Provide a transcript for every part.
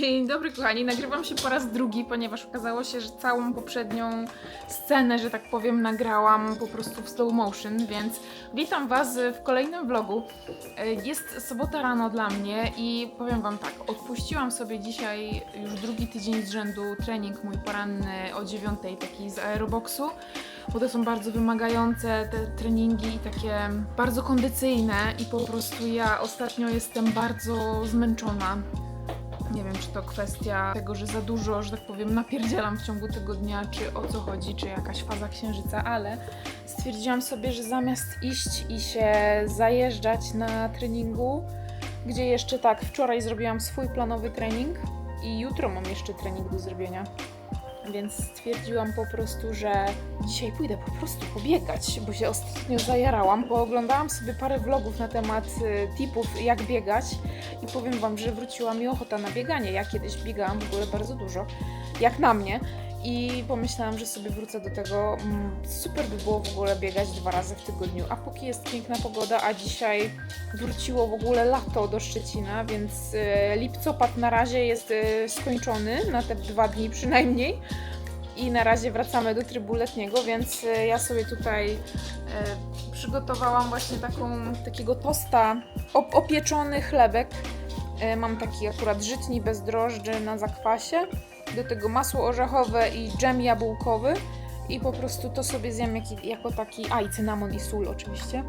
Dzień dobry kochani, nagrywam się po raz drugi, ponieważ okazało się, że całą poprzednią scenę, że tak powiem, nagrałam po prostu w slow motion, więc witam Was w kolejnym vlogu. E, Jest sobota rano dla mnie i powiem Wam tak, odpuściłam sobie dzisiaj już drugi tydzień z rzędu trening mój poranny o 9, taki z aeroboxu, bo to są bardzo wymagające te treningi i takie bardzo kondycyjne i po prostu ja ostatnio jestem bardzo zmęczona. Nie wiem, czy to kwestia tego, że za dużo, że tak powiem, napierdzielam w ciągu tego dnia, czy o co chodzi, czy jakaś faza księżyca, ale stwierdziłam sobie, że zamiast iść i się zajeżdżać na treningu, gdzie jeszcze tak, wczoraj zrobiłam swój planowy trening i jutro mam jeszcze trening do zrobienia. Więc stwierdziłam po prostu, że dzisiaj pójdę po prostu pobiegać, bo się ostatnio zajarałam. Pooglądałam sobie parę vlogów na temat y, tipów, jak biegać i powiem Wam, że wróciła mi ochota na bieganie. Ja kiedyś biegałam w ogóle bardzo dużo, jak na mnie. I pomyślałam, że sobie wrócę do tego. Mm, Super by było w ogóle biegać dwa razy w tygodniu. A póki jest piękna pogoda, a dzisiaj wróciło w ogóle lato do Szczecina, więc e, lipcopad na razie jest e, skończony, na te dwa dni przynajmniej. I na razie wracamy do trybu letniego, więc e, ja sobie tutaj przygotowałam właśnie taką, takiego tosta, op- opieczony chlebek. Mam taki akurat żytni bez drożdży na zakwasie. Do tego masło orzechowe i dżem jabłkowy. I po prostu to sobie zjem jak, jako taki, a i cynamon i sól oczywiście.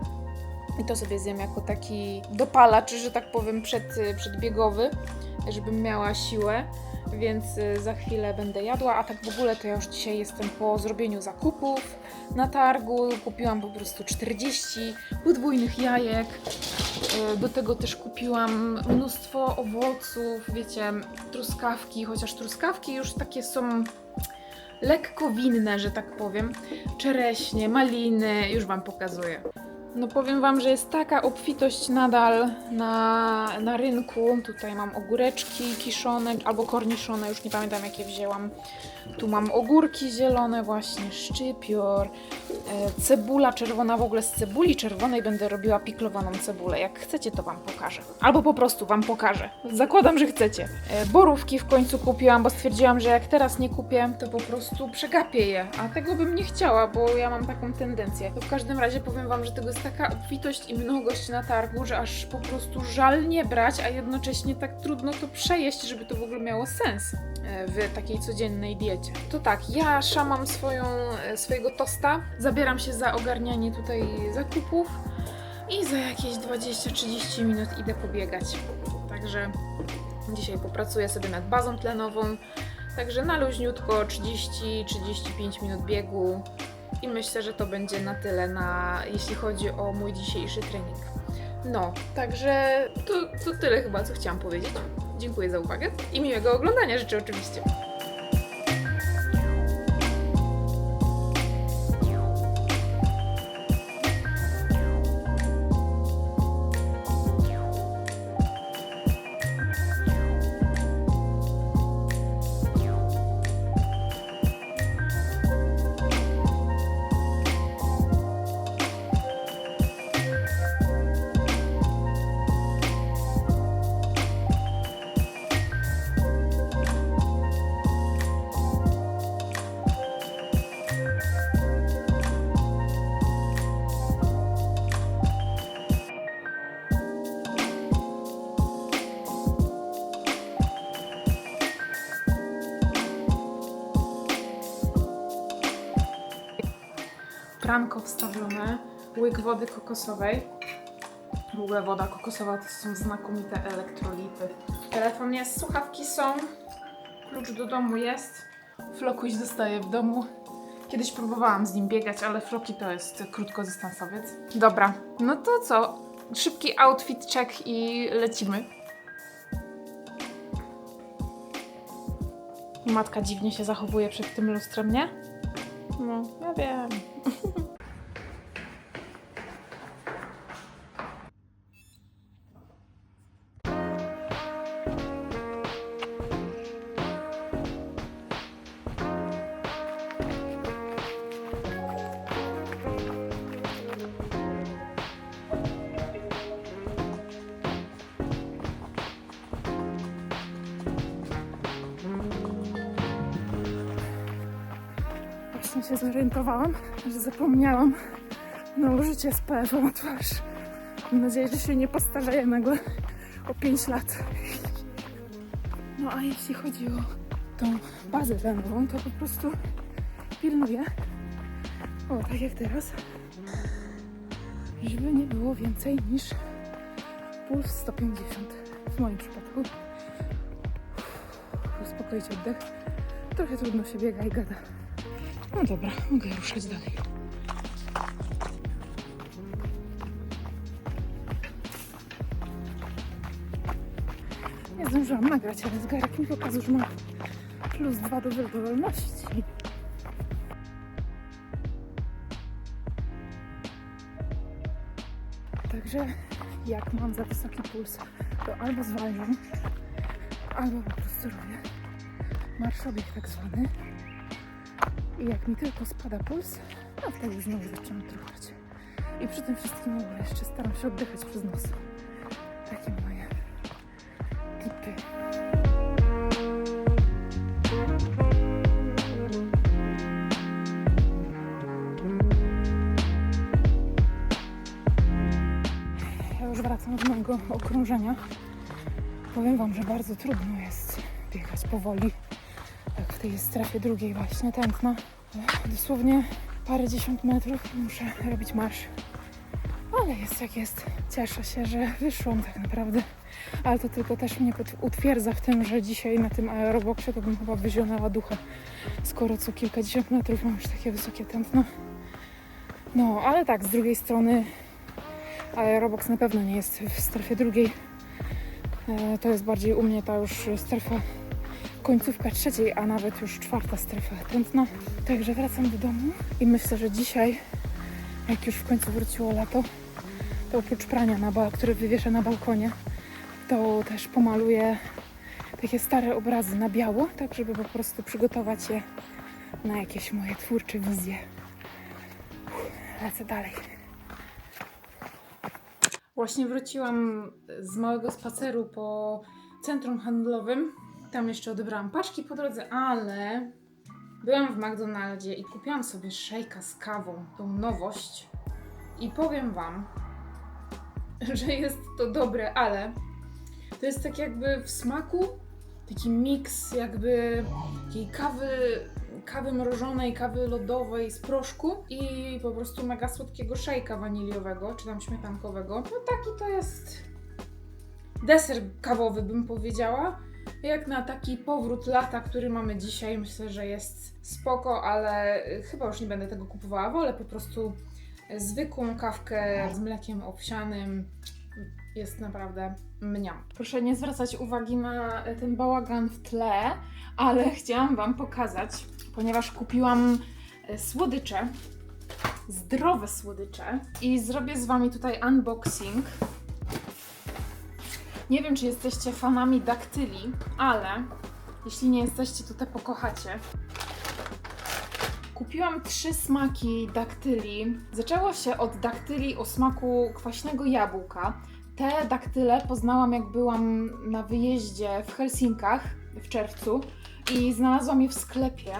I to sobie zjem jako taki dopalacz, że tak powiem, przed, przedbiegowy, żebym miała siłę. Więc y, za chwilę będę jadła, a tak w ogóle to ja już dzisiaj jestem po zrobieniu zakupów na targu. Kupiłam po prostu 40 podwójnych jajek. Y, Do tego też kupiłam mnóstwo owoców, wiecie, truskawki, chociaż truskawki już takie są lekko winne, że tak powiem. Czereśnie, maliny, już Wam pokazuję. No powiem Wam, że jest taka obfitość nadal na, na rynku. Tutaj mam ogóreczki kiszone albo korniszone, już nie pamiętam jakie wzięłam. Tu mam ogórki zielone, właśnie szczypior, e, cebula czerwona. W ogóle z cebuli czerwonej będę robiła piklowaną cebulę. Jak chcecie, to Wam pokażę. Albo po prostu Wam pokażę. Zakładam, że chcecie. E, borówki w końcu kupiłam, bo stwierdziłam, że jak teraz nie kupię, to po prostu przegapię je. A tego bym nie chciała, bo ja mam taką tendencję. To w każdym razie powiem Wam, że tego jest taka obfitość i mnogość na targu, że aż po prostu żal nie brać, a jednocześnie tak trudno to przejeść, żeby to w ogóle miało sens e, w takiej codziennej diecie. To tak, ja szamam swoją, e, swojego tosta, zabieram się za ogarnianie tutaj zakupów i za jakieś 20-30 minut idę pobiegać. Także dzisiaj popracuję sobie nad bazą tlenową, także na luźniutko 30-35 minut biegu i myślę, że to będzie na tyle, na, jeśli chodzi o mój dzisiejszy trening. No, także to, to tyle chyba, co chciałam powiedzieć. Dziękuję za uwagę i miłego oglądania życzę oczywiście. Pranko wstawione, łyk wody kokosowej. W ogóle woda kokosowa to są znakomite elektrolity. Telefon jest, słuchawki są, klucz do domu jest. Flokuś zostaje w domu. Kiedyś próbowałam z nim biegać, ale Floki to jest krótkodystansowiec. Dobra, no to co? Szybki outfit check i lecimy. Matka dziwnie się zachowuje przed tym lustrem, nie? No, ja wiem. Thank you. Się zorientowałam, że zapomniałam nałożyć SPF na twarz. Mam nadzieję, że się nie postarzeję nagle o 5 lat. No a jeśli chodzi o tą bazę tlenową, to po prostu pilnuję, o tak jak teraz, żeby nie było więcej niż puls 150 w moim przypadku. Uspokoić oddech. Trochę trudno się biega i gada. No dobra, mogę ruszać dalej. Nie zdążyłam nagrać, ale zegarek mi pokazał, że ma plus dwa do wydolności. Także jak mam za wysoki puls, to albo zwalniam, albo po prostu robię marszobieg tak zwany. I jak mi tylko spada puls, no wtedy znowu zaczynam truchać. I przy tym wszystkim w ogóle jeszcze staram się oddychać przez nos. Takie moje tipy. Ja już wracam z mojego okrążenia. Powiem Wam, że bardzo trudno jest biegać powoli, tej strefie drugiej właśnie tętna. Dosłownie parę dziesiąt metrów muszę robić marsz. Ale jest jak jest. Cieszę się, że wyszłam tak naprawdę. Ale to tylko też mnie utwierdza w tym, że dzisiaj na tym aeroboksie to bym chyba wyzionęła ducha. Skoro co kilkadziesiąt metrów mam już takie wysokie tętno. No, ale tak, z drugiej strony aeroboks na pewno nie jest w strefie drugiej. E, To jest bardziej u mnie ta już strefa końcówka trzeciej, a nawet już czwarta strefa tętna. Także wracam do domu i myślę, że dzisiaj, jak już w końcu wróciło lato, to oprócz prania, na ba- wywieszę na balkonie, to też pomaluję takie stare obrazy na biało, tak żeby po prostu przygotować je na jakieś moje twórcze wizje. Lecę dalej. Właśnie wróciłam z małego spaceru po centrum handlowym. Tam jeszcze odebrałam paczki po drodze, ale byłam w McDonaldzie i kupiłam sobie szejka z kawą, tą nowość. I powiem Wam, że jest to dobre, ale to jest tak jakby w smaku taki miks jakby takiej kawy, kawy mrożonej, kawy lodowej z proszku i po prostu mega słodkiego szejka waniliowego, czy tam śmietankowego. No taki to jest deser kawowy bym powiedziała. Jak na taki powrót lata, który mamy dzisiaj, myślę, że jest spoko, ale y, chyba już nie będę tego kupowała. Wolę po prostu zwykłą kawkę z mlekiem owsianym. Jest naprawdę mniam. Proszę nie zwracać uwagi na ten bałagan w tle, ale chciałam Wam pokazać, ponieważ kupiłam e, słodycze, zdrowe słodycze i zrobię z Wami tutaj unboxing. Nie wiem, czy jesteście fanami daktyli, ale jeśli nie jesteście, to te pokochacie. Kupiłam trzy smaki daktyli. Zaczęło się od daktyli o smaku kwaśnego jabłka. Te daktyle poznałam, jak byłam na wyjeździe w Helsinkach w czerwcu i znalazłam je w sklepie.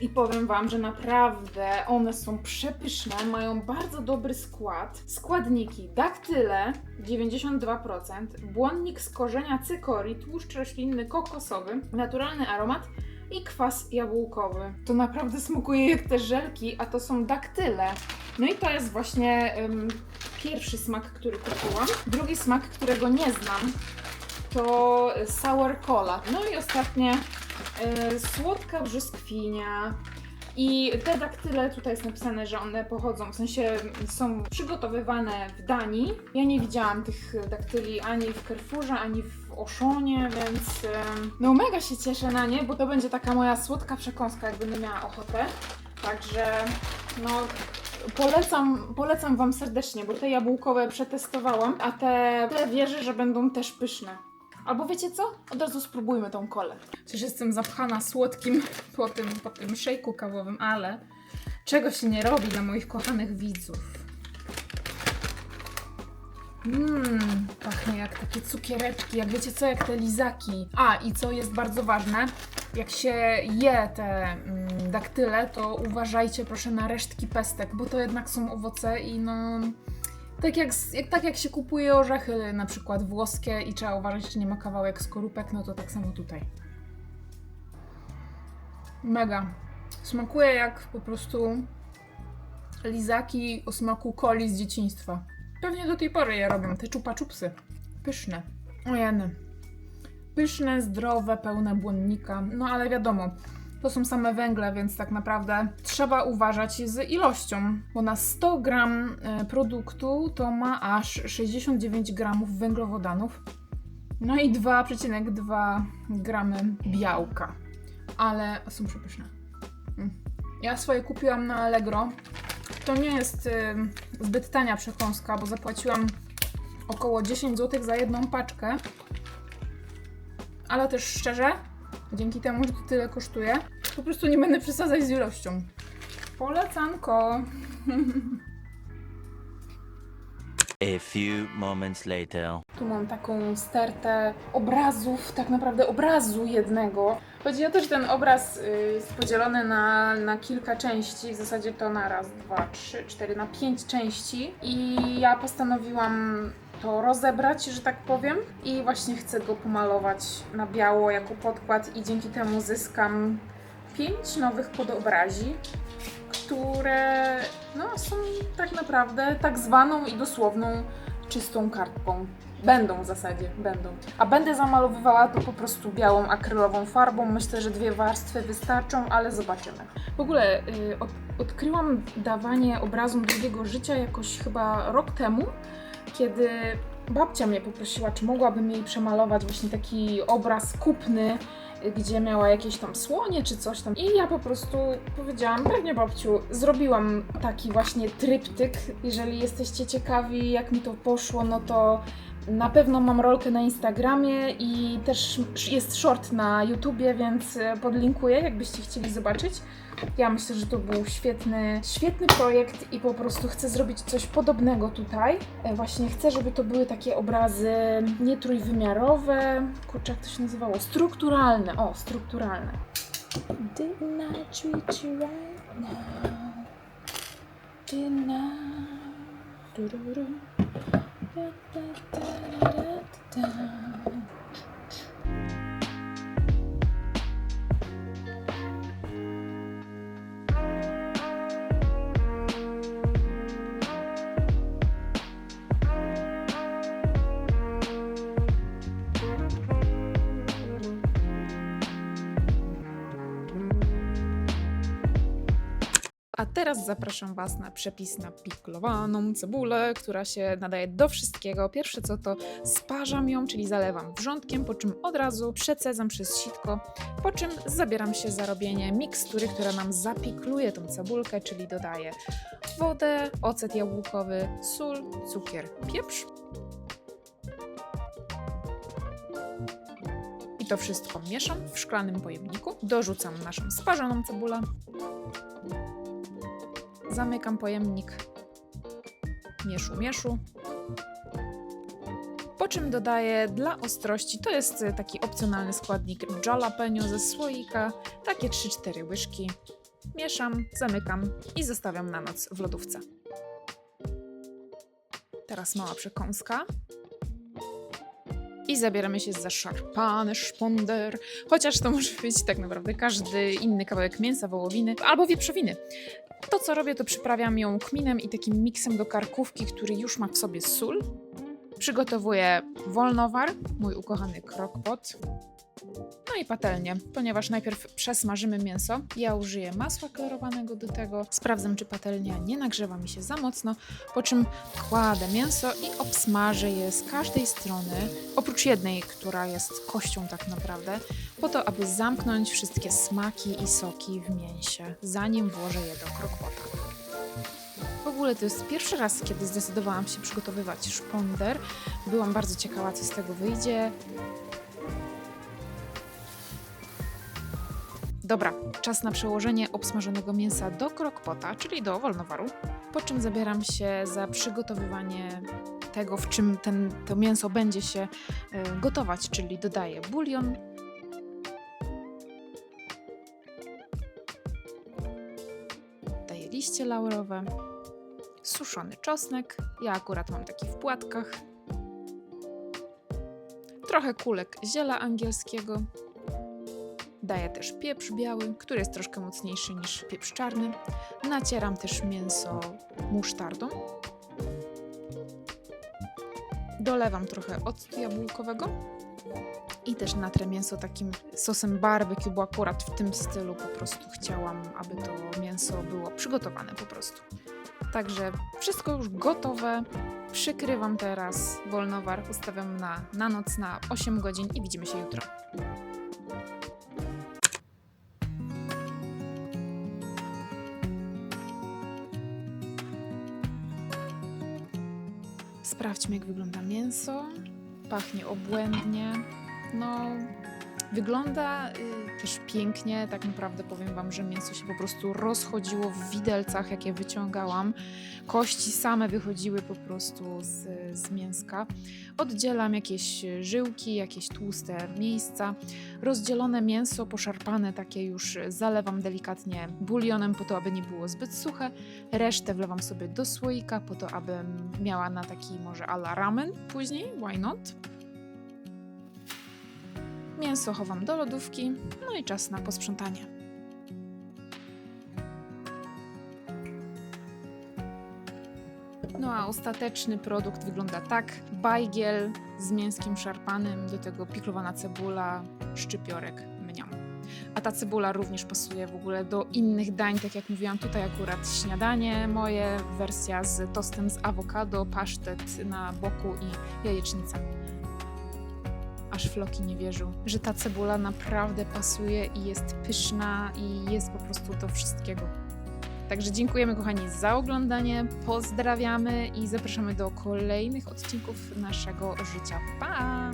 I powiem Wam, że naprawdę one są przepyszne, mają bardzo dobry skład. Składniki: daktyle 92%, błonnik z korzenia cykorii, tłuszcz roślinny kokosowy, naturalny aromat i kwas jabłkowy. To naprawdę smakuje jak te żelki, a to są daktyle. No i to jest właśnie em, pierwszy smak, który kupiłam. Drugi smak, którego nie znam, to sour cola. No i ostatnie słodka brzoskwinia. I te daktyle, tutaj jest napisane, że one pochodzą, w sensie są przygotowywane w Danii. Ja nie widziałam tych daktyli ani w Carrefourze, ani w Oszonie, więc no mega się cieszę na nie, bo to będzie taka moja słodka przekąska, jak będę miała ochotę. Także no polecam, polecam Wam serdecznie, bo te jabłkowe przetestowałam, a te, te wierzę, że będą też pyszne. Albo wiecie co? Od razu spróbujmy tą kolę. Przecież jestem zapchana słodkim po tym, po tym szejku kawowym, ale czego się nie robi dla moich kochanych widzów. Mmm, pachnie jak takie cukiereczki, jak wiecie co, jak te lizaki. A, i co jest bardzo ważne, jak się je te mm, daktyle, to uważajcie proszę na resztki pestek, bo to jednak są owoce i no... Tak jak, tak jak się kupuje orzechy na przykład włoskie i trzeba uważać, czy nie ma kawałek skorupek, no to tak samo tutaj. Mega. Smakuje jak po prostu lizaki o smaku coli z dzieciństwa. Pewnie do tej pory je robią, te chupa chupsy. Pyszne. Ojeny. Pyszne, zdrowe, pełne błonnika. No ale wiadomo, to są same węgle, więc tak naprawdę trzeba uważać z ilością, bo na 100 gram e, produktu to ma aż 69 gramów węglowodanów. No i 2,2 gramy białka. Ale są przepyszne. Mm. Ja swoje kupiłam na Allegro. To nie jest y, zbyt tania przekąska, bo zapłaciłam około 10 zł za jedną paczkę. Ale też szczerze, dzięki temu, że to tyle kosztuje, po prostu nie będę przesadzać z ilością. Polecanko. A few moments later. Tu mam taką stertę obrazów, tak naprawdę obrazu jednego. Chodzi o to, że ten obraz y, jest podzielony na, na kilka części, w zasadzie to na raz, dwa, trzy, cztery, na pięć części. I ja postanowiłam to rozebrać, że tak powiem. I właśnie chcę go pomalować na biało jako podkład i dzięki temu zyskam pięć nowych podobrazi, które no, są tak naprawdę tak zwaną i dosłowną czystą kartką. Będą w zasadzie, będą. A będę zamalowywała to po prostu białą akrylową farbą. Myślę, że dwie warstwy wystarczą, ale zobaczymy. W ogóle y, od, odkryłam dawanie obrazom drugiego życia jakoś chyba rok temu, kiedy babcia mnie poprosiła, czy mogłabym jej przemalować właśnie taki obraz kupny, gdzie miała jakieś tam słonie czy coś tam. I ja po prostu powiedziałam, pewnie babciu, zrobiłam taki właśnie tryptyk. Jeżeli jesteście ciekawi, jak mi to poszło, no to na pewno mam rolkę na Instagramie i też jest short na YouTubie, więc e, podlinkuję, jakbyście chcieli zobaczyć. Ja myślę, że to był świetny, świetny projekt i po prostu chcę zrobić coś podobnego tutaj. E, Właśnie chcę, żeby to były takie obrazy nie trójwymiarowe, kurczę, jak to się nazywało? Strukturalne, o, strukturalne. Didn't I treat you right now? Didn't I? Da, da, da, da da. A teraz zapraszam Was na przepis na piklowaną cebulę, która się nadaje do wszystkiego. Pierwsze co to sparzam ją, czyli zalewam wrzątkiem, po czym od razu przecedzam przez sitko, po czym zabieram się za robienie mikstury, która nam zapikluje tą cebulkę, czyli dodaję wodę, ocet jabłkowy, sól, cukier, pieprz. I to wszystko mieszam w szklanym pojemniku. Dorzucam naszą sparzoną cebulę. Zamykam pojemnik. Mieszu, mieszu. Po czym dodaję dla ostrości, to jest taki opcjonalny składnik jalapeno ze słoika, takie 3-4 łyżki. Mieszam, zamykam i zostawiam na noc w lodówce. Teraz mała przekąska. I zabieramy się za szarpany szponder, chociaż to może być tak naprawdę każdy inny kawałek mięsa, wołowiny albo wieprzowiny. To, co robię, to przyprawiam ją kminem i takim miksem do karkówki, który już ma w sobie sól. Przygotowuję wolnowar, mój ukochany krokpot. No i patelnię, ponieważ najpierw przesmażymy mięso. Ja użyję masła klarowanego do tego. Sprawdzam, czy patelnia nie nagrzewa mi się za mocno, po czym kładę mięso i obsmażę je z każdej strony, oprócz jednej, która jest kością tak naprawdę, po to, aby zamknąć wszystkie smaki i soki w mięsie, zanim włożę je do krokpota. W ogóle to jest pierwszy raz, kiedy zdecydowałam się przygotowywać szponder. Byłam bardzo ciekawa, co z tego wyjdzie. Dobra, czas na przełożenie obsmażonego mięsa do krokpota, czyli do wolnowaru, po czym zabieram się za przygotowywanie tego, w czym ten, to mięso będzie się e, gotować, czyli dodaję bulion. Daję liście laurowe, suszony czosnek. Ja akurat mam taki w płatkach. Trochę kulek ziela angielskiego. Daję też pieprz biały, który jest troszkę mocniejszy niż pieprz czarny. Nacieram też mięso musztardą. Dolewam trochę octu jabłkowego i też natrę mięso takim sosem barbecue, bo akurat w tym stylu po prostu chciałam, aby to mięso było przygotowane po prostu. Także wszystko już gotowe. Przykrywam teraz wolnowar, ustawiam na, na noc na 8 godzin i widzimy się jutro. Sprawdźmy, jak wygląda mięso. Pachnie obłędnie. No, wygląda y, też pięknie. Tak naprawdę powiem Wam, że mięso się po prostu rozchodziło w widelcach, jakie wyciągałam. Kości same wychodziły po prostu z, z mięska. Oddzielam jakieś żyłki, jakieś tłuste miejsca. Rozdzielone mięso, poszarpane takie już zalewam delikatnie bulionem po to, aby nie było zbyt suche. Resztę wlewam sobie do słoika po to, abym miała na taki może ala ramen później, why not? Mięso chowam do lodówki, no i czas na posprzątanie. No a ostateczny produkt wygląda tak. Bajgiel z mięskiem szarpanym, do tego piklowana cebula, szczypiorek, mniam. A ta cebula również pasuje w ogóle do innych dań, tak jak mówiłam tutaj akurat śniadanie moje, wersja z tostem z awokado, pasztet na boku i jajecznica. Aż Floki nie wierzył, że ta cebula naprawdę pasuje i jest pyszna i jest po prostu do wszystkiego. Także dziękujemy kochani za oglądanie, pozdrawiamy i zapraszamy do kolejnych odcinków naszego życia. Pa!